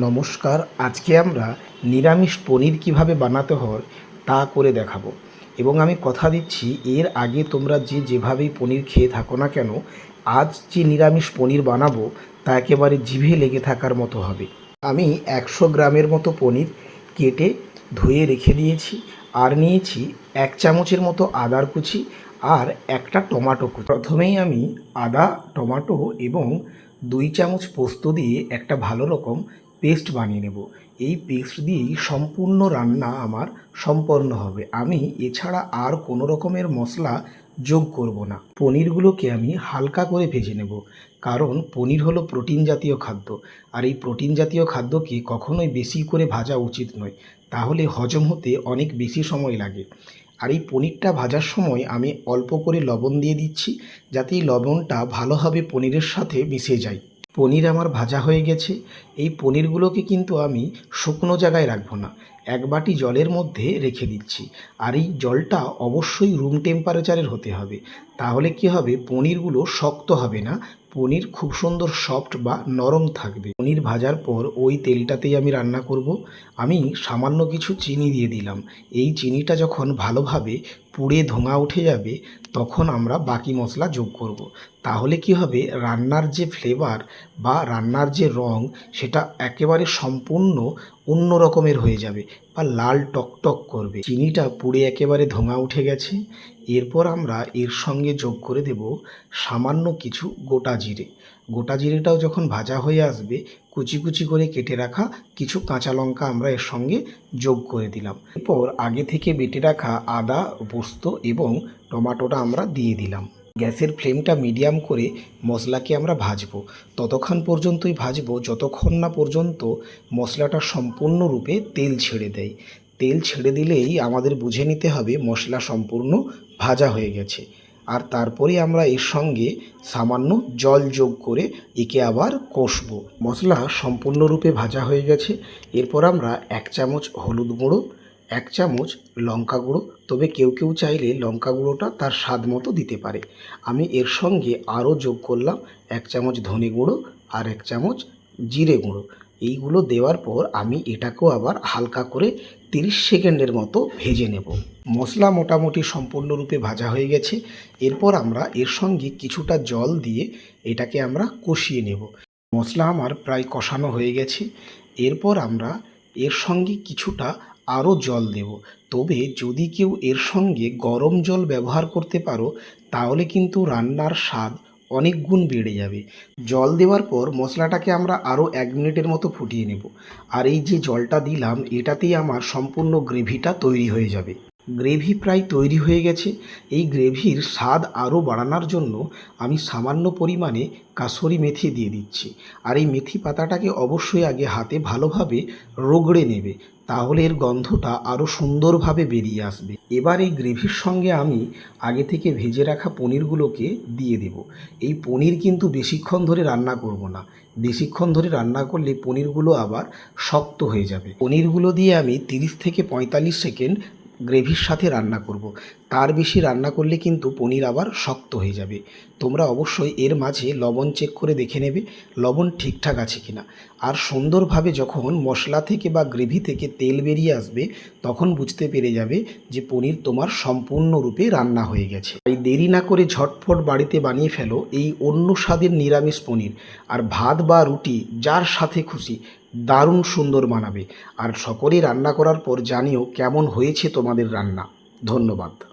নমস্কার, আজকে আমরা নিরামিষ পনির কীভাবে বানাতে হয় তা করে দেখাবো। এবং আমি কথা দিচ্ছি, এর আগে তোমরা যে যেভাবেই পনির খেয়ে থাকো না কেন, আজ যে নিরামিষ পনির বানাবো তা একেবারে জিভে লেগে থাকার মতো হবে। আমি একশো গ্রামের মতো পনির কেটে ধুয়ে রেখে দিয়েছি, আর নিয়েছি এক চামচের মতো আদার কুচি আর একটা টমাটো কুচি। প্রথমেই আমি আদা, টমাটো এবং দুই চামচ পোস্ত দিয়ে একটা ভালো রকম পেস্ট বানিয়ে নেব। এই পেস্ট দিয়েই সম্পূর্ণ রান্না আমার সম্পন্ন হবে। আমি এছাড়া আর কোনো রকমের মশলা যোগ করব না। পনিরগুলোকে আমি হালকা করে ভেজে নেব। কারণ পনির হলো প্রোটিন জাতীয় খাদ্য। আর এই প্রোটিন জাতীয় খাদ্যকে কখনোই বেশি করে ভাজা উচিত নয়। তাহলে হজম হতে অনেক বেশি সময় লাগে। আর এই পনিরটা ভাজার সময় আমি অল্প করে লবণ দিয়ে দিচ্ছি, যাতে এই লবণটা ভালোভাবে পনিরের সাথে মিশে যায়। পনির আমার ভাজা হয়ে গেছে। এই পনিরগুলোকে কিন্তু আমি শুকনো জায়গায় রাখব না। এক বাটি জলের মধ্যে রেখে দিচ্ছি। আর এই জলটা অবশ্যই রুম টেম্পারেচারের হতে হবে। তাহলে কি হবে? পনিরগুলো শক্ত হবে না। পনির খুব সুন্দর সফট বা নরম থাকবে। পনির ভাজার পর ওই তেলটাতেই আমি রান্না করব। আমি সামান্য কিছু চিনি দিয়ে দিলাম। এই চিনিটা যখন ভালোভাবে পুড়ে ধোঁয়া উঠে যাবে, তখন আমরা বাকি মশলা যোগ করব। তাহলে কি হবে? রান্নার যে ফ্লেভার বা রান্নার যে রং, সেটা একেবারে সম্পূর্ণ অন্য রকমের হয়ে যাবে। বা লাল টকটক করবে। চিনিটা পুড়ে একেবারে ধোঁয়া উঠে গেছে। এরপর আমরা এর সঙ্গে যোগ করে দেব সামান্য কিছু গোটা জিরে। গোটা জিরেটাও যখন ভাজা হয়ে আসবে, কুচি কুচি করে কেটে রাখা কিছু কাঁচা লঙ্কা আমরা এর সঙ্গে যোগ করে দিলাম। এরপর আগে থেকে বেটে রাখা আদা, পোস্ত এবং টমাটোটা আমরা দিয়ে দিলাম। গ্যাসের ফ্লেমটা মিডিয়াম করে মশলাকে আমরা ভাজবো। ততক্ষণ পর্যন্তই ভাজবো, যতক্ষণ না পর্যন্ত মশলাটা সম্পূর্ণরূপে তেল ছেড়ে দেয়। তেল ছেড়ে দিলেই আমাদের বুঝে নিতে হবে মশলা সম্পূর্ণ ভাজা হয়ে গেছে। আর তারপরে আমরা এর সঙ্গে সামান্য জল যোগ করে একে আবার কষবো। মশলা সম্পূর্ণরূপে ভাজা হয়ে গেছে। এরপর আমরা এক চামচ হলুদ গুঁড়ো এক চামচ লঙ্কা গুঁড়ো। তবে কেউ কেউ চাইলে লঙ্কা গুঁড়োটা তার স্বাদ মতো দিতে পারে। আমি এর সঙ্গে আরও যোগ করলাম এক চামচ ধনে গুঁড়ো আর এক চামচ জিরে গুঁড়ো। এইগুলো দেওয়ার পর আমি এটাকেও আবার হালকা করে তিরিশ সেকেন্ডের মতো ভেজে নেব। মশলা মোটামুটি সম্পূর্ণরূপে ভাজা হয়ে গেছে। এরপর আমরা এর সঙ্গে কিছুটা জল দিয়ে এটাকে আমরা কষিয়ে নেব। মশলা আমার প্রায় কষানো হয়ে গেছে। এরপর আমরা এর সঙ্গে কিছুটা আরও জল দেব। তবে যদি কেউ এর সঙ্গে গরম জল ব্যবহার করতে পারো, তাহলে কিন্তু রান্নার স্বাদ অনেক গুণ বেড়ে যাবে। জল দেওয়ার পর মশলাটাকে আমরা আরও এক মিনিটের মতো ফুটিয়ে নেব। আর এই যে জলটা দিলাম, এটাতেই আমার সম্পূর্ণ গ্রেভিটা তৈরি হয়ে যাবে। গ্রেভি প্রায় তৈরি হয়ে গেছে। এই গ্রেভির স্বাদ আরও বাড়ানোর জন্য আমি সামান্য পরিমাণে কাসরি মেথি দিয়ে দিচ্ছি। আর এই মেথি পাতাটাকে অবশ্যই আগে হাতে ভালোভাবে রোগড়ে নেবে, তাহলে এর গন্ধটা আরও সুন্দরভাবে বেরিয়ে আসবে। এবার এই গ্রেভির সঙ্গে আমি আগে থেকে ভেজে রাখা পনিরগুলোকে দিয়ে দেব। এই পনির কিন্তু বেশিক্ষণ ধরে রান্না করব না। বেশিক্ষণ ধরে রান্না করলে পনিরগুলো আবার শক্ত হয়ে যাবে। পনিরগুলো দিয়ে আমি তিরিশ থেকে পঁয়তাল্লিশ সেকেন্ড গ্রেভির সাথে রান্না করব। তার বেশি রান্না করলে কিন্তু পনির আবার শক্ত হয়ে যাবে। তোমরা অবশ্যই এর মাঝে লবণ চেক করে দেখে নেবে, লবণ ঠিকঠাক আছে কিনা। আর সুন্দরভাবে যখন মশলা থেকে বা গ্রেভি থেকে তেল বেরিয়ে আসবে, তখন বুঝতে পেরে যাবে যে পনির তোমার সম্পূর্ণরূপে রান্না হয়ে গেছে। তাই দেরি না করে ঝটফট বাড়িতে বানিয়ে ফেলো এই অন্য স্বাদের নিরামিষ পনির। আর ভাত বা রুটি যার সাথে খুশি দারুণ সুন্দর বানাবে। আর সকলেই রান্না করার পর জানিও কেমন হয়েছে তোমাদের রান্না। ধন্যবাদ।